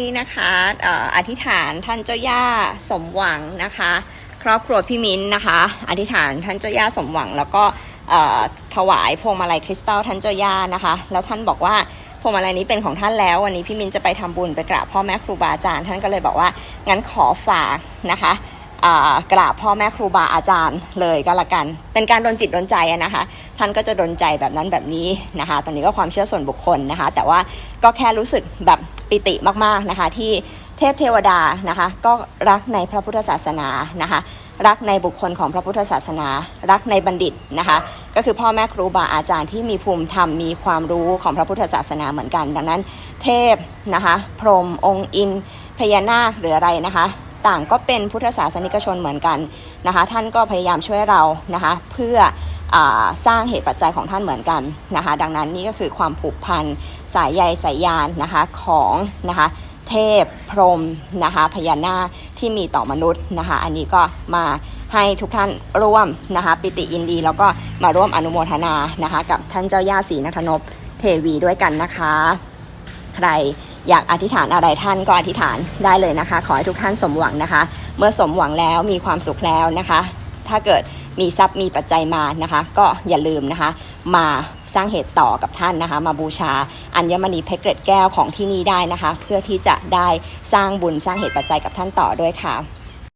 นี้นะคะอธิษฐานท่านเจ้าย่าสมหวังนะคะ ครอบครัวพี่มิ้นนะคะ อธิษฐานท่านเจ้าย่าสมหวัง แล้วก็ถวายพวงมาลัยคริสตัลท่านเจ้าย่านะคะ แล้วท่านบอกว่าพวงมาลัยนี้เป็นของท่านแล้ว วันนี้พี่มิ้นจะไปทำบุญไปกราบพ่อแม่ครูบาอาจารย์ ท่านก็เลยบอกว่างั้นขอฝากนะคะกราบพ่อแม่ครูบาอาจารย์เลยก็แล้วกัน เป็นการดนจิตดนใจนะคะ ท่านก็จะดนใจแบบนั้นแบบนี้นะคะ ตอนนี้ก็ความเชื่อส่วนบุคคลนะคะ แต่ว่าก็แค่รู้สึกแบบ ปิติมากๆนะคะที่เทพเทวดานะคะก็รักในพระพุทธศาสนานะคะรักในบุคคลของพระพุทธศาสนา รักในบัณฑิตนะคะก็คือพ่อแม่ครูบาอาจารย์ที่มีภูมิธรรมมีความรู้ของพระพุทธศาสนาเหมือนกัน ดังนั้น เทพนะคะพรหมองค์อินพญานาคหรืออะไรนะคะ ต่างก็เป็นพุทธศาสนิกชนเหมือนกันนะคะท่านก็พยายามช่วยเรานะคะเพื่ออสร้างเหตุปัจจัยของท่านเหมือนกันนะคะดังนั้นนี่ก็คือความผูกพัน สายใยสายยานนะคะของนะคะเทพพรหมนะคะพญานาคที่มีต่อมนุษย์นะคะอันนี้ก็มาให้ทุกท่านร่วมนะคะปิติยินดีแล้วก็มาร่วมอนุโมทนานะคะกับท่านเจ้าย่าศรีนครนพเทวีด้วยกันนะคะ ใครอยากอธิษฐานอะไรท่านก็อธิษฐานได้เลยนะคะ ขอให้ทุกท่านสมหวังนะคะ เมื่อสมหวังแล้วมีความสุขแล้วนะคะ ถ้าเกิดมีทรัพย์มีปัจจัยมานะคะ ก็อย่าลืมนะคะ มาสร้างเหตุต่อกับท่านนะคะ มาบูชาอัญมณีเพชรเกล็ดแก้วของที่นี่ได้นะคะ เพื่อที่จะได้สร้างบุญสร้างเหตุปัจจัยกับท่านต่อด้วยค่ะ